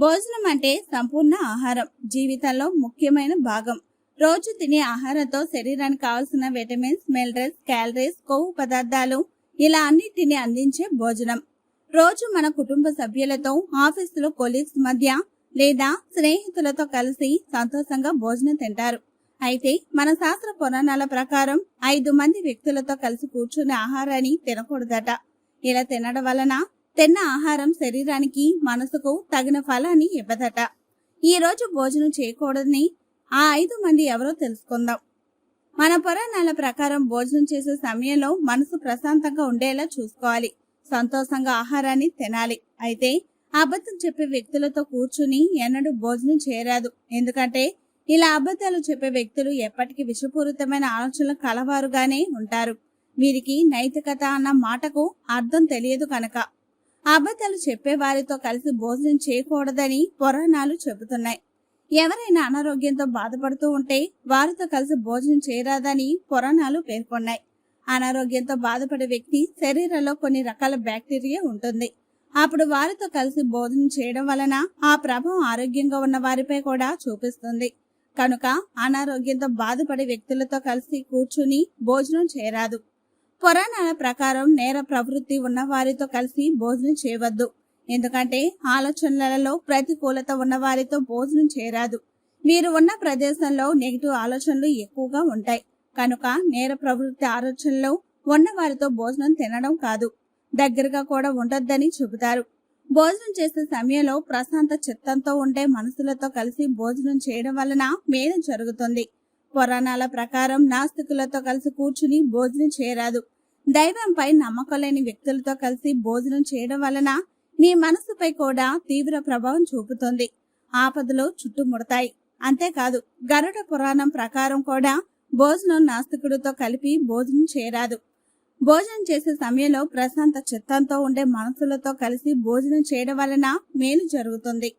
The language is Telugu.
భోజనం అంటే సంపూర్ణ ఆహారం జీవితంలో ముఖ్యమైన భాగం. రోజు తినే ఆహారంతో శరీరానికి కావలసిన విటమిన్స్ మినరల్స్ క్యాలరీస్ కొవ్వు పదార్థాలు ఇలా అన్నిటిని అందించే భోజనం. రోజు మన కుటుంబ సభ్యులతో ఆఫీసులో కొలీగ్స్ మధ్య లేదా స్నేహితులతో కలిసి సంతోషంగా భోజనం తింటారు. అయితే మన శాస్త్ర పురాణాల ప్రకారం ఐదు మంది వ్యక్తులతో కలిసి కూర్చునే ఆహారాన్ని తినకూడదట. ఇలా తినడం వలన తిన్న ఆహారం శరీరానికి మనసుకు తగిన ఫలాన్ని ఇవ్వదట. ఈ రోజు భోజనం చేయకూడదని ఆ ఐదు మంది ఎవరో తెలుసుకుందాం. మన పురాణాల ప్రకారం భోజనం చేసే సమయంలో మనసు ప్రశాంతంగా ఉండేలా చూసుకోవాలి. సంతోషంగా ఆహారాన్ని తినాలి. అయితే అబద్ధం చెప్పే వ్యక్తులతో కూర్చుని ఎన్నడూ భోజనం చేయరాదు. ఎందుకంటే ఇలా అబద్ధాలు చెప్పే వ్యక్తులు ఎప్పటికీ విషపూరితమైన ఆలోచనలు కలవారుగానే ఉంటారు. వీరికి నైతికత అన్న మాటకు అర్థం తెలియదు కనుక. అబద్ధాలు చెప్పే వారితో కలిసి భోజనం చేయకూడదని పురాణాలు చెబుతున్నాయి. ఎవరైనా అనారోగ్యంతో బాధపడుతూ ఉంటే వారితో కలిసి భోజనం చేయరాదని పురాణాలు పేర్కొన్నాయి. అనారోగ్యంతో బాధపడే వ్యక్తి శరీరంలో కొన్ని రకాల బ్యాక్టీరియా ఉంటుంది. అప్పుడు వారితో కలిసి భోజనం చేయడం వలన ఆ ప్రభావం ఆరోగ్యంగా ఉన్న వారిపై కూడా చూపిస్తుంది. కనుక అనారోగ్యంతో బాధపడే వ్యక్తులతో కలిసి కూర్చుని భోజనం చేయరాదు. పురాణాల ప్రకారం నేర ప్రవృత్తి ఉన్న వారితో కలిసి భోజనం చేయవద్దు. ఎందుకంటే ఆలోచనలలో ప్రతికూలత ఉన్న వారితో భోజనం చేరాదు మీరు ఉన్న ప్రదేశంలో నెగిటివ్ ఆలోచనలు ఎక్కువగా ఉంటాయి. కనుక నేర ప్రవృత్తి ఆలోచనలో ఉన్న వారితో భోజనం తినడం కాదు. దగ్గరగా కూడా ఉండొద్దని చెబుతారు. భోజనం చేసే సమయంలో ప్రశాంత చిత్తంతో ఉండే మనసులతో కలిసి భోజనం చేయడం వలన మేలు జరుగుతుంది. పురాణాల ప్రకారం నాస్తికులతో కలిసి కూర్చుని భోజనం చేయరాదు. దైవంపై నమ్మకం లేని వ్యక్తులతో కలిసి భోజనం చేయడం వలన మీ మనసుపై కూడా తీవ్ర ప్రభావం చూపుతుంది. ఆపదలు చుట్టుముడతాయి. అంతేకాదు గరుడ పురాణం ప్రకారం కూడా భోజనం నాస్తికుడితో కలిపి భోజనం చేయరాదు. భోజనం చేసే సమయంలో ప్రశాంత చిత్తంతో ఉండే మనసులతో కలిసి భోజనం చేయడం వలన మేలు జరుగుతుంది.